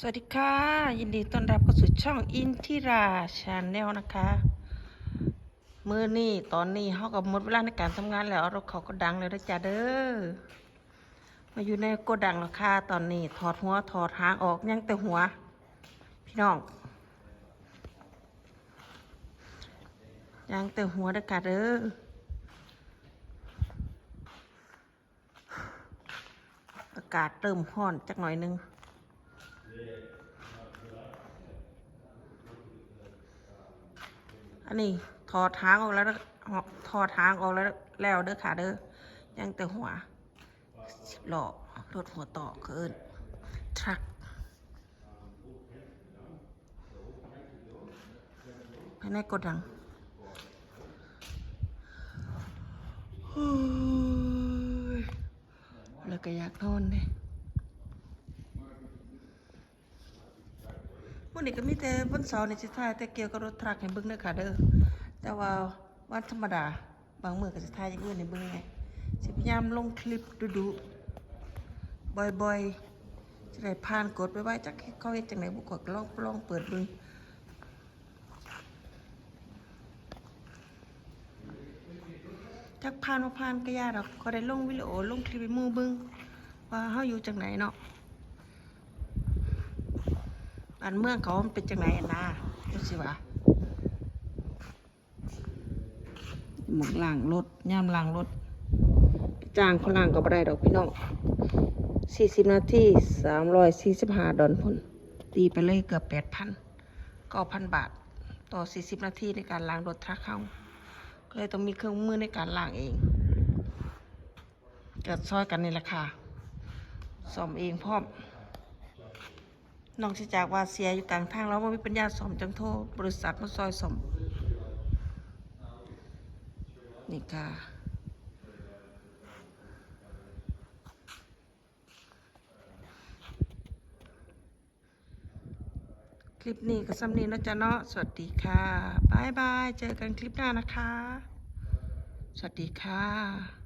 สวัสดีค่ะ ยินดีต้อนรับเข้าสู่ช่องอินทิราชาแนลนะคะ มือนี่ตอนนี้เขากับหมดเวลาในการทำงานแล้วรถเขาก็ดังแล้วนะจ๊ะเด้อมาอยู่ในโกดังแล้วค่ะตอนนี้ ถอดหัวถอดหางออกยังแต่หัว พี่น้องยังแต่หัวเด้อค่ะเด้ออากาศเริ่มร้อนจักหน่อยนึง อันนี้ถอดทางออกแล้วถอดทางออกแล้วแล้วเด้อค่ะเด้อยังแต่หัวสิบล้อรถหัวต่อเกินทรัคภายในกดดังโอ้ยแล้วก็อยากนอนเลย วันนี้ก็มีแต่วันเสาร์ในสิทายแต่เกี่ยวกับรถทรัคให้เบิ่งเด้อค่ะเด้อแต่ว่าวันธรรมดา บางมื้อก็สิทายอย่างอื่นให้เบิ่งไงสิพยายามลงคลิปดูๆบ่อยๆจะได้ผ่านกดไปไว้จักเขาเฮ็ดจังไดบ่กดก็ลองลองเปิดเบิ่งจักผ่านบ่ผ่านก็ยากดอกก็ได้ลงวิดีโอลงคลิปให้หมู่เบิ่งว่าเฮาอยู่จังไหนเนาะ บ้านเมืองเขามันเป็นจังไหนอะนะรู้สิวะหมกล่างรถย่ามล่างรถจ้างเขาล่างก็บ่ได้ดอกพี่น้องสี่สิบนาทีสามร้อยสี่สิบห้าดอลพุ่นตีไปเลยเกือบแปดพันเก้าพันบาท ต่อสี่สิบนาทีในการล้างรถทรัคเขาก็เลยต้องมีเครื่องมือในการล้างเองเกิดซอยกันในี่แหละค่ะซ่อมเองพร้อม น้อกจากว่าเสียอยู่กลางทางแล้วว่ามีปัญญาสอมจังโทรบริษัทมาซอยสอมนี่ค่ะคลิปนี้ก็สำนีนะจ๊ะเนาะสวัสดีค่ะบายบาย เจอกันคลิปหน้านะคะ สวัสดีค่ะ